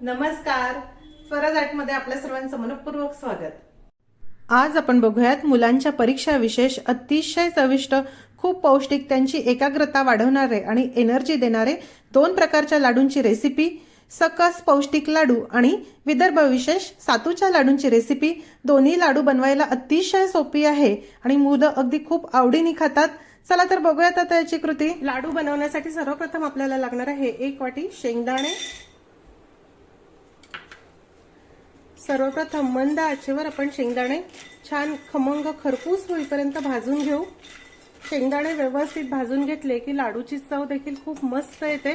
नमस्कार. स्वराज आर्टमध्ये आपल्या सर्वांचं मनपूर्वक स्वागत. आज आपण बघूयात मुलांच्या परीक्षा विशेष अतिशय चविष्ट खूप पौष्टिक त्यांची एकाग्रता वाढवणारे आणि एनर्जी देणारे दोन प्रकारच्या लाडूंची रेसिपी सकस पौष्टिक लाडू आणि विदर्भ विशेष सातूच्या लाडूंची रेसिपी दोन्ही लाडू बनवायला अतिशय सोपी आहे आणि मुलं अगदी खूप आवडीने खातात. चला तर बघूयात आता याची कृती. लाडू बनवण्यासाठी सर्वप्रथम आपल्याला लागणार आहे एक वाटी शेंगदाणे सर्वप्रथम मंद आचेवर आपण शेंगदाणे छान खमंग खरपूस होईपर्यंत भाजून घेऊ. शेंगदाणे व्यवस्थित भाजून घेतले की लाडूची चव देखील खूप मस्त येते.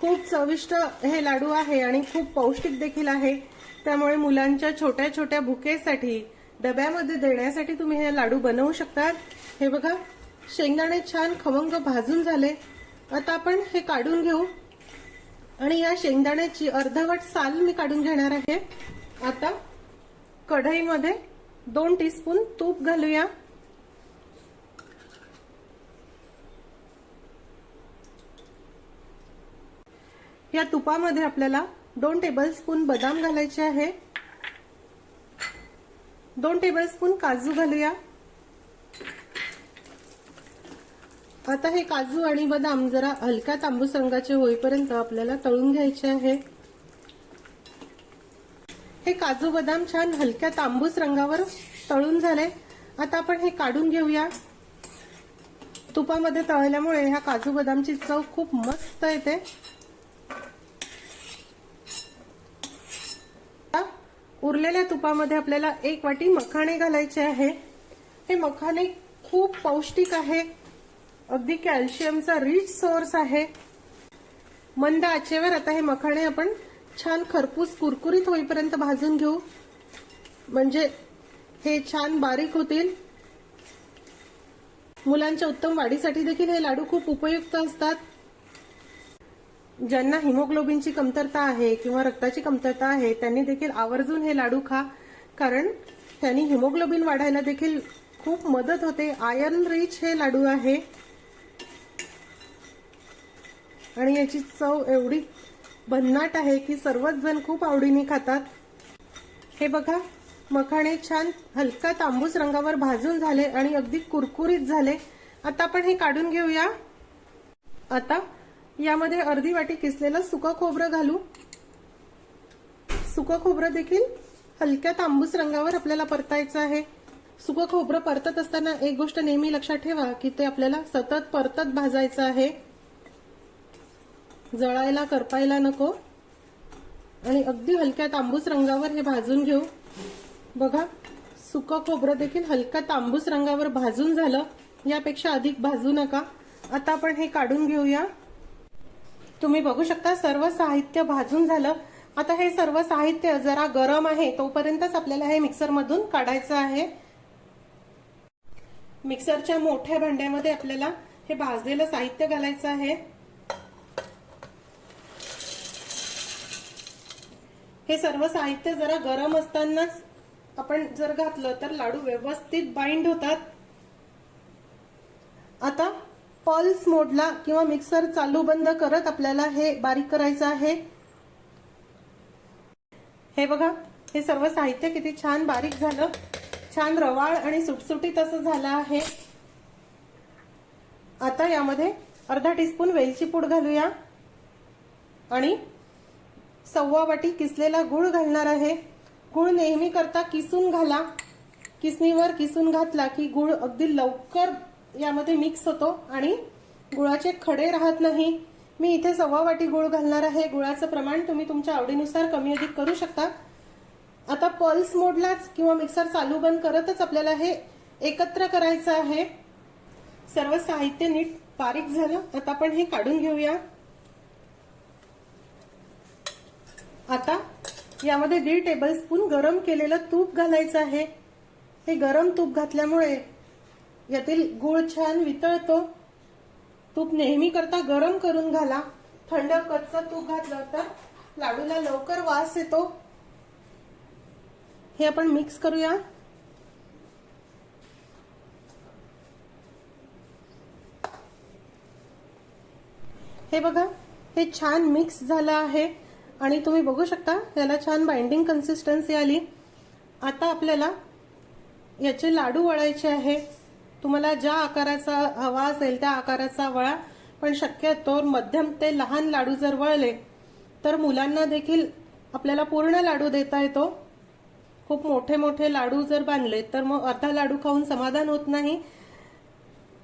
खूप चविष्ट हे लाडू आहे आणि खूप पौष्टिक देखील आहे. त्यामुळे मुलांच्या छोट्या छोट्या भुकेसाठी डब्यामध्ये देण्यासाठी तुम्ही हे लाडू बनवू शकता हे बघा शेंगदाणे छान खमंग भाजून झाले. आता आपण हे काढून घेऊ. आणि या शेंगदाण्याची अर्धवट साल मी काढून घेणार आहे. आता कढईमध्ये दोन टीस्पून तूप घालूया. या तुपामध्ये आपल्याला दोन टेबलस्पून बदाम घालायचे आहे. दोन टेबलस्पून काजू घालूया. आता हे काजू आणि बदाम जरा हलक्या तांबूस रंगाचे होईपर्यंत आपल्याला तळून घ्यायचे आहे. हे काजू बदाम छान हलक्या तांबूस रंगावर तळून झाले. आता आपण हे काढून घेऊया. तुपामध्ये तळल्यामुळे ह्या काजू बदामची चव खूप मस्त येते. उरलेल्या तुपामध्ये आपल्याला एक वाटी मखाणे घालायचे आहे. हे मखाणे खूप पौष्टिक आहे. अगदी कॅल्शियमचा रिच सोर्स आहे. मंद आचेवर आता हे मखाणे आपण छान खरपूस कुरकुरीत होईपर्यंत भाजून घेऊ. म्हणजे हे छान बारीक होतील. मुलांच्या उत्तम वाढीसाठी देखील हे लाडू खूप उपयुक्त असतात. ज्यांना हिमोग्लोबिनची कमतरता आहे किंवा रक्ताची कमतरता आहे त्यांनी देखील आवर्जून हे लाडू खा. कारण त्यांनी हिमोग्लोबिन वाढायला देखील खूप मदत होते. आयर्न रिच हे लाडू आहे. आणि याची चव एवढी भन्नाट आहे की सर्वच जण खूप आवडीने खातात. हे बघा मखाणे छान हलका तांबूस रंगावर भाजून झाले आणि अगदी कुरकुरीत झाले. आता आपण हे काढून घेऊया. आता यामध्ये अर्धी वाटी किसलेलं सुकं खोबरं घालू. सुकं खोबरं देखील हलक्या तांबूस रंगावर आपल्याला परतायचं आहे. सुकं खोबरं परतत असताना एक गोष्ट नेहमी लक्षात ठेवा की ते आपल्याला सतत परतत भाजायचं आहे. जळायला करपायला नको. आणि अगदी हलक्या तांबूस रंगावर हे भाजून घेऊ. बघा सुकं खोबरं देखील हलक्या तांबूस रंगावर भाजून झालं. यापेक्षा अधिक भाजू नका. आता आपण हे काढून घेऊया. तुम्ही बघू शकता सर्व साहित्य भाजून झालं. आता हे सर्व साहित्य जरा गरम आहे तोपर्यंतच आपल्याला हे मिक्सरमधून काढायचं आहे. मिक्सरच्या मोठ्या भांड्यामध्ये आपल्याला हे भाजलेलं साहित्य घालायचं आहे. हे सर्व साहित्य जरा गरम असतानाच आपण जर घातलं तर लाडू व्यवस्थित बाइंड होतात. आता पल्स मोडला किंवा मिक्सर चालू बंद करत आपल्याला हे बारीक करायचं आहे. हे बघा हे सर्व साहित्य किती छान बारीक झालं. छान रवाळ आणि सुटसुटीत असं झालं आहे. आता यामध्ये अर्धा टीस्पून वेलची पूड घालूया. आणि सव्वा वाटी किसलेला गुळ घालणार आहे. गुळ नेहमी करता किसून घाला. किसणीवर किसून घातला की गुळ अगदी लवकर यामध्ये मिक्स होतो आणि गुळाचे खडे राहत नाही. मी इथे सव्वा वाटी गुळ घालणार आहे. गुळाचं प्रमाण तुम्ही तुमच्या आवडीनुसार कमी अधिक करू शकता. आता पल्स मोडलाच किंवा मिक्सर चालू बंद करतच आपल्याला हे एकत्र करायचं आहे. सर्व साहित्य नीट बारीक झालं. आता आपण हे काढून घेऊया. आता यामध्ये दीड टेबलस्पून गरम केलेलं तूप घालायचं आहे. हे गरम तूप घातल्यामुळे यातील गुळ छान वितळतो. तूप नेहमी करता गरम करून घाला. थंड कच्चं तूप घातलं तर लाडूला लवकर वास येतो. हे आपण मिक्स करूया. हे बघा हे छान मिक्स झालं आहे. आणि तुम्ही बघू शकता याला छान बाइंडिंग कन्सिस्टन्सी आली. आता आपल्याला याचे लाडू वळायचे आहे. तुम्हाला ज्या आकाराचा हवा असेल त्या आकाराचा वळा. पण शक्यतो मध्यम ते लहान लाडू जर वळले तर मुलांना देखील आपल्याला पूर्ण लाडू देता येतो. खूप मोठे मोठे लाडू जर बांधले तर मग अर्धा लाडू खाऊन समाधान होत नाही.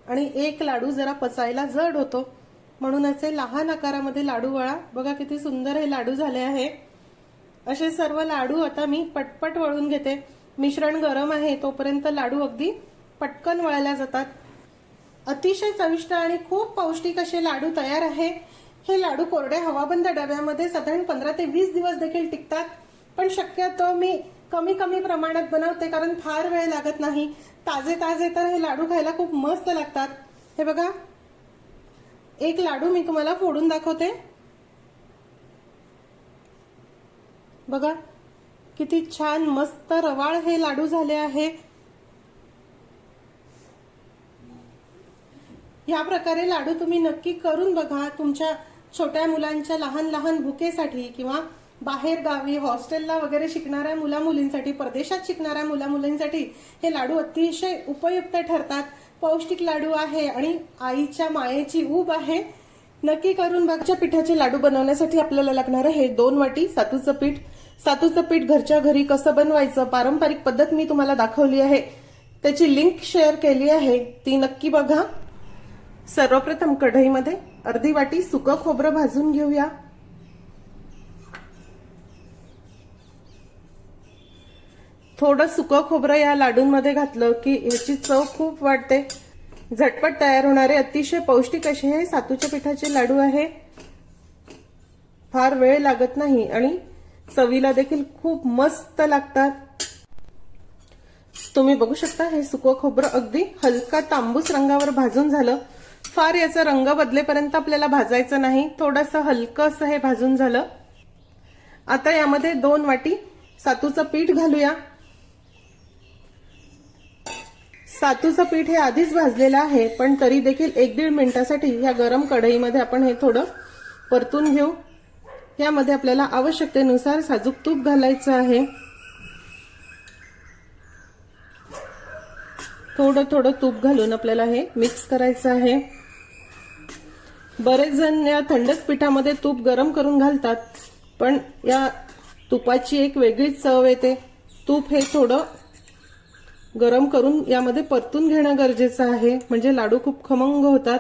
आणि एक लाडू जरा पचायला जड होतो. म्हणून असे लहान आकारामध्ये लाडू वळा. बघा किती सुंदर हे लाडू झाले आहे. असे सर्व लाडू आता मी पटपट वळून घेते. मिश्रण गरम आहे तोपर्यंत लाडू अगदी पटकन वळल्या जातात. अतिशय चविष्ट आणि खूप पौष्टिक असे लाडू तयार आहे. हे लाडू कोरड्या हवाबंद डब्यामध्ये साधारण पंधरा ते वीस दिवस देखील टिकतात. पण शक्यतो मी कमी कमी प्रमाणात बनवते कारण फार वेळ लागत नाही. ताजे ताजे तर हे लाडू खायला खूप मस्त लागतात. हे बघा. एक लाडू मी तुम्हाला फोडून दाखवते. बघा किती छान मस्त रवाळ हे लाडू झाले आहे. या प्रकारे लाडू तुम्ही नक्की करून बघा तुमच्या छोट्या मुलांच्या लहान लहान भुकेसाठी किंवा बाहेर गावी हॉस्टेलला वगैरे शिकणाऱ्या मुला मुलींसाठी परदेशात शिकणाऱ्या मुला मुलींसाठी हे लाडू अतिशय उपयुक्त ठरतात. पौष्टिक लाडू आहे आणि आईच्या मायेची ऊब आहे. नक्की करून बघच्या पिठाचे लाडू बनवण्यासाठी आपल्याला लागणार आहे दोन वाटी सातूचं पीठ. सातूचं पीठ घरच्या घरी कसं बनवायचं पारंपरिक पद्धत मी तुम्हाला दाखवली आहे. त्याची लिंक शेअर केली आहे. ती नक्की बघा. सर्वप्रथम कढईमध्ये अर्धी वाटी सुकं खोबरं भाजून घेऊया. थोडं सुकं खोबरं या लाडूंमध्ये घातलं की ह्याची चव खूप वाढते. झटपट तयार होणारे अतिशय पौष्टिक असे हे सातूच्या पिठाचे लाडू आहे. फार वेळ लागत नाही आणि चवीला देखील खूप मस्त लागतात. तुम्ही बघू शकता हे सुकं खोबरं अगदी हलका तांबूस रंगावर भाजून झालं. फार याचा रंग बदलेपर्यंत आपल्याला भाजायचं नाही थोडंसं हलकं असं हे भाजून झालं. आता यामध्ये दोन वाटी सातूचं पीठ घालूया. सातूचं पीठ हे आधीच भाजलेलं आहे पण तरी देखील एक दीड मिनिटासाठी ह्या गरम कढईमध्ये आपण हे थोडं परतून घेऊ. यामध्ये आपल्याला आवश्यकतेनुसार साजूक तूप घालायचं आहे. थोडं थोडं तूप घालून आपल्याला हे मिक्स करायचं आहे. बरेच जण या थंडच पिठामध्ये तूप गरम करून घालतात पण या तुपाची एक वेगळीच चव येते. तूप हे थोडं गरम करून यामध्ये परतून घेणं गरजेचं आहे. म्हणजे लाडू खूप खमंग होतात.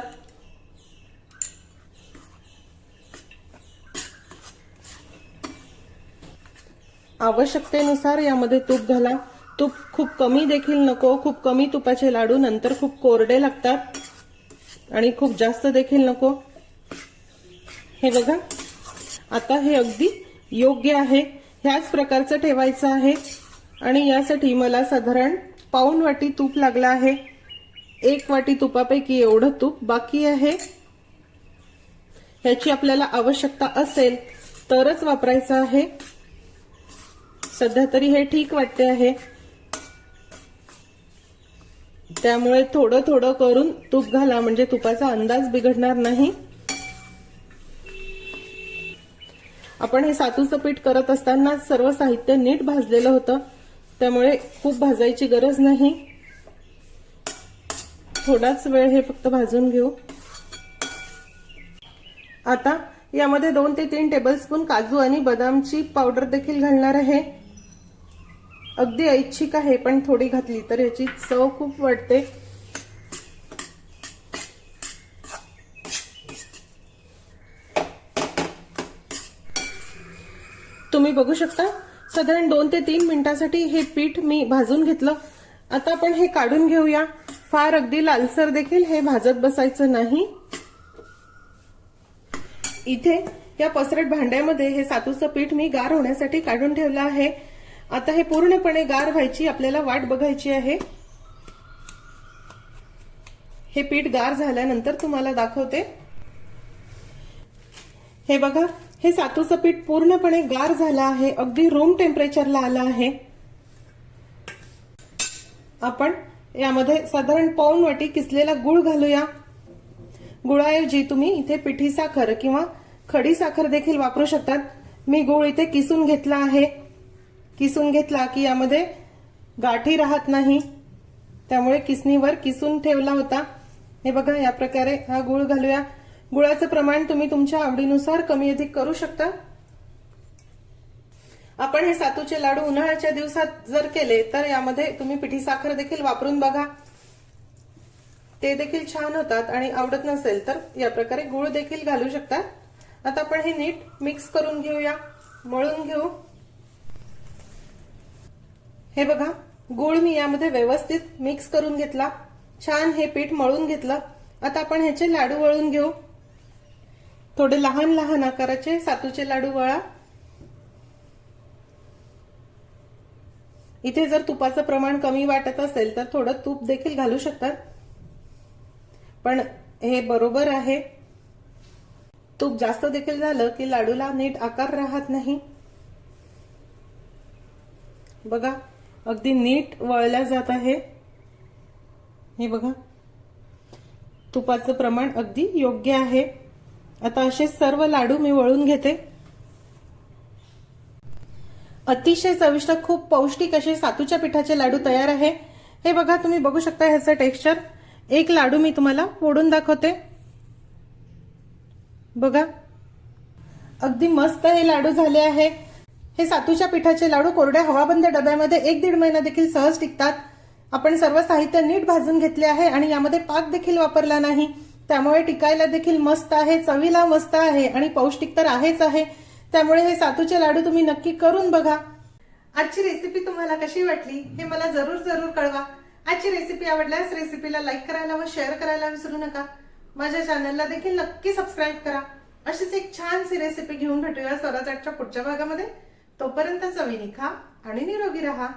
आवश्यकतेनुसार यामध्ये तूप घाला. तूप खूप कमी देखील नको. खूप कमी तुपाचे लाडू नंतर खूप कोरडे लागतात. आणि खूप जास्त देखील नको. हे बघा. आता हे अगदी योग्य आहे. ह्याच प्रकारचं ठेवायचं आहे. आणि यासाठी मला साधारण पाऊन वाटी तूप लागला आहे. एक वाटी तुपापैकी एवढं तूप बाकी आहे. ह्याची आपल्याला आवश्यकता असेल तरच वापरायचं आहे. सध्या तरी हे ठीक वाटते आहे. त्यामुळे थोडं थोडं करून तूप घाला म्हणजे तुपाचा अंदाज बिघडणार नाही. आपण हे सातूचं पीठ करत असताना सर्व साहित्य नीट भाजलेलं होतं. त्यामुळे खूप भाजायची गरज नाही. थोडाच वेळ हे फक्त भाजून घेऊ. आता यामध्ये दोन ते तीन टेबलस्पून काजू आणि बदामची पावडर देखील घालणार आहे. अगदी ऐच्छिक आहे पण थोडी घातली तर याची चव खूप वाटते तुम्ही बघू शकता साधारण दोन ते तीन मिनिटासाठी हे पीठ मी भाजून घेतलं. आता आपण हे काढून घेऊया. फार अगदी लालसर देखील हे भाजत बसायचं नाही. इथे या पसरट भांड्यामध्ये हे सातूचं पीठ मी गार होण्यासाठी काढून ठेवलं आहे. आता हे पूर्णपणे गार व्हायची आपल्याला वाट बघायची आहे. हे पीठ गार झाल्यानंतर तुम्हाला दाखवते. हे बघा हे सातूचं पीठ पूर्णपणे गार झालं आहे. अगदी रूम टेम्परेचरला आलं आहे. आपण यामध्ये साधारण पाऊन वाटी किसलेला गुळ घालूया. गुळाऐवजी तुम्ही इथे पिठी साखर किंवा खडी साखर देखील वापरू शकतात. मी गुळ इथे किसून घेतला आहे. किसून घेतला की यामध्ये गाठी राहत नाही. त्यामुळे किसणीवर किसून ठेवला होता. हे बघा या प्रकारे हा गुळ घालूया. गुळाचं प्रमाण तुम्ही तुमच्या आवडीनुसार कमी अधिक करू शकता. आपण हे सातूचे लाडू उन्हाळ्याच्या दिवसात जर केले तर यामध्ये तुम्ही पिठी साखर देखील वापरून बघा. ते देखील छान होतात आणि आवडत नसेल तर या प्रकारे गुळ देखील घालू शकतात आता आपण हे नीट मिक्स करून घेऊया. मळून घेऊ. हे बघा गुळ मी यामध्ये व्यवस्थित मिक्स करून घेतला. छान हे पीठ मळून घेतलं. आता आपण ह्याचे लाडू वळून घेऊ. थोडे लहान लहान आकाराचे सातूचे लाडू वळा. इथे जर तुपाचं प्रमाण कमी वाटत असेल तर थोडं तूप देखील घालू शकतात. पण हे बरोबर आहे. तूप जास्त देखील झालं की लाडूला नीट आकार राहत नाही. बघा अगदी नीट वळल्या जात आहे. हे बघा तुपाचं प्रमाण अगदी योग्य आहे. आता असे सर्व लाडू मी वळून घेते. अतिशय चविष्ट खूप पौष्टिक असे सातूच्या पिठाचे लाडू तयार आहे. हे बघा तुम्ही बघू शकता ह्याचं टेक्स्चर एक लाडू मी तुम्हाला फोडून दाखवते. बघा. अगदी मस्त हे लाडू झाले आहे. हे सातूच्या पिठाचे लाडू कोरड्या हवाबंद डब्यामध्ये एक दीड महिना देखील सहज टिकतात. आपण सर्व साहित्य नीट भाजून घेतले आहे आणि यामध्ये पाक देखील वापरला नाही. त्यामुळे टिकायला देखील मस्त आहे चवीला मस्त आहे आणि पौष्टिक तर आहेच आहे. त्यामुळे हे सातूचे लाडू तुम्ही नक्की करून बघा. आजची रेसिपी तुम्हाला कशी वाटली हे मला जरूर जरूर कळवा. आजची रेसिपी आवडल्यास रेसिपीला लाईक करायला व शेअर करायला विसरू नका. माझ्या चॅनलला देखील नक्की सबस्क्राईब करा. अशीच एक छानशी रेसिपी घेऊन भेटूया स्वराजच्या पुढच्या भागामध्ये. तोपर्यंत चवीने खा आणि निरोगी राहा.